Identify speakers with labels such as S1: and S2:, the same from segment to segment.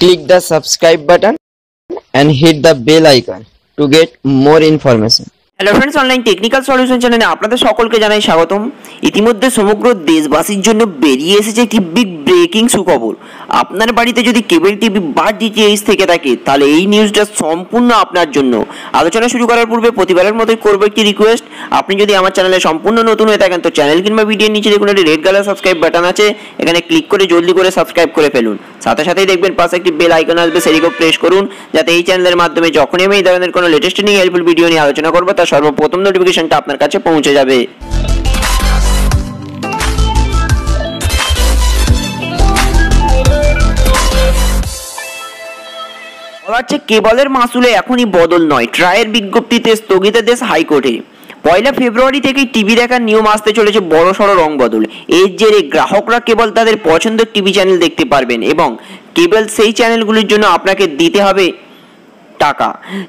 S1: click the subscribe button and hit the bell icon to get more information.
S2: Hello friends online technical solution চ্যানেলে আপনাদের সকলকে জানাই স্বাগতম ইতিমধ্যে সমগ্র দেশবাসীর জন্য বেরিয়ে এসেছে একটি বিগ ব্রেকিং সুখবর। আপনার বাড়িতে যদি কেবল টিভি বা ডিটিএইচ থেকে থাকে, তাহলে এই নিউজটা সম্পূর্ণ আপনার জন্য। আলোচনা শুরু করার পূর্বে প্রতিবারের মতোই করব একটি রিকোয়েস্ট আপনি যদি আমার চ্যানেলে সম্পূর্ণ নতুন হয়ে থাকেন, তো চ্যানেল কিংবা ভিডিওর নিচে দেখুন, একটি রেড কালার সাবস্ক্রাইব বাটন আছে। এখানে ক্লিক করে জলদি করে সাবস্ক্রাইব করে ফেলুন। সাথে সাথেই দেখবেন পাশে একটি বেল আইকন আসবে সেটিকেও প্রেস করুন, যাতে এই চ্যানেলের মাধ্যমে যখনই আমি এই ধরনের কোনো লেটেস্ট নিয়ে হেল্পফুল ভিডিও নিয়ে আলোচনা করব, তার সর্বপ্রথম নোটিফিকেশনটা আপনার কাছে পৌঁছে যাবে। হচ্ছে কেবলের মাসুলে এখনই বদল নয়। ট্রায়ের বিজ্ঞপ্তিতে স্থগিতাদেশ হাইকোর্টে। পয়লা ফেব্রুয়ারি থেকেই টিভি দেখার নিয়ম আসতে চলেছে বড় সড়ো রং বদল। এর জেরে গ্রাহকরা কেবল তাদের পছন্দের টিভি চ্যানেল দেখতে পারবেন এবং কেবল সেই চ্যানেলগুলির জন্য আপনাকে দিতে হবে টাকা।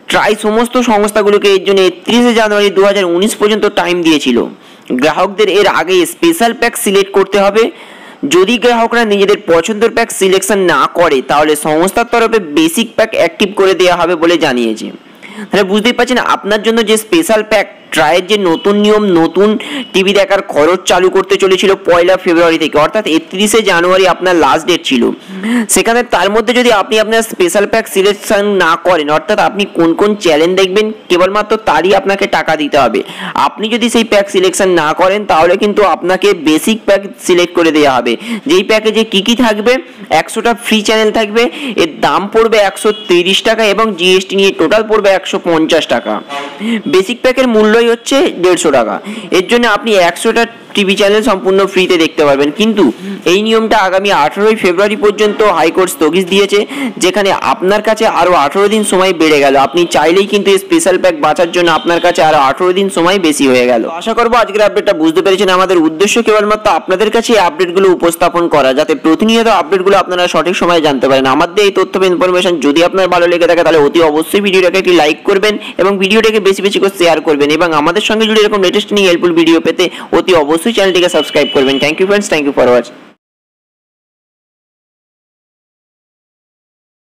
S2: ট্রাই সমস্ত সংস্থাগুলোকে এর জন্য একত্রিশে জানুয়ারি দু হাজার উনিশ পর্যন্ত টাইম দিয়েছিল। গ্রাহকদের এর আগে স্পেশাল প্যাক সিলেক্ট করতে হবে। যদি গ্রাহকরা নিজেদের পছন্দের প্যাক সিলেকশন না করে, তাহলে সংস্থার তরফে বেসিক প্যাক অ্যাক্টিভ করে দেওয়া হবে বলে জানিয়েছে। তাহলে বুঝতেই পারছেন, আপনার জন্য যে স্পেশাল প্যাক ট্রায়ের যে নতুন নিয়ম, নতুন টিভি দেখার খরচ চালু করতে চলেছিল পয়লা ফেব্রুয়ারি থেকে, অর্থাৎ একত্রিশে জানুয়ারি আপনার লাস্ট ডেট ছিল। সেখানে তার মধ্যে যদি আপনি আপনার স্পেশাল প্যাক সিলেকশন না করেন, অর্থাৎ আপনি কোন কোন চ্যানেল দেখবেন, কেবলমাত্র তারই আপনাকে টাকা দিতে হবে। আপনি যদি সেই প্যাক সিলেকশন না করেন, তাহলে কিন্তু আপনাকে বেসিক প্যাক সিলেক্ট করে দেওয়া হবে। যেই প্যাকেজে কী কী থাকবে? একশোটা ফ্রি চ্যানেল থাকবে, এর দাম পড়বে একশো টাকা এবং জিএসটি নিয়ে টোটাল পড়বে একশো পঞ্চাশ টাকা। বেসিক প্যাকের মূল্যই হচ্ছে দেড়শো টাকা। এর জন্য আপনি একশোটা টিভি চ্যানেল সম্পূর্ণ ফ্রিতে দেখতে পারবেন। কিন্তু এই নিয়মটা আগামী আঠেরোই ফেব্রুয়ারি পর্যন্ত হাইকোর্ট স্থগিত দিয়েছে, যেখানে আপনার কাছে আরও আঠেরো দিন সময় বেড়ে গেল। আপনি চাইলেই কিন্তু এই স্পেশাল প্যাক বাঁচার জন্য আপনার কাছে আরও আঠেরো দিন সময় বেশি হয়ে গেল। আশা করব আজকের আপডেটটা বুঝতে পেরেছেন। আমাদের উদ্দেশ্য কেবলমাত্র আপনাদের কাছে এই আপডেটগুলো উপস্থাপন করা, যাতে প্রতিনিয়ত আপডেটগুলো আপনারা সঠিক সময়ে জানতে পারেন। আমাদের এই তথ্য ইনফরমেশন যদি আপনার ভালো লেগে থাকে, তাহলে অতি অবশ্যই ভিডিওটাকে একটি লাইক করবেন এবং ভিডিওটাকে বেশি বেশি করে শেয়ার করবেন এবং আমাদের সঙ্গে জুড়ে এরকম লেটেস্ট নিয়ে হেল্পফুল ভিডিও পেতে অতি অবশ্যই চ্যানেলটিকে সাবস্ক্রাইব করবেন। Thank you friends thank you for watch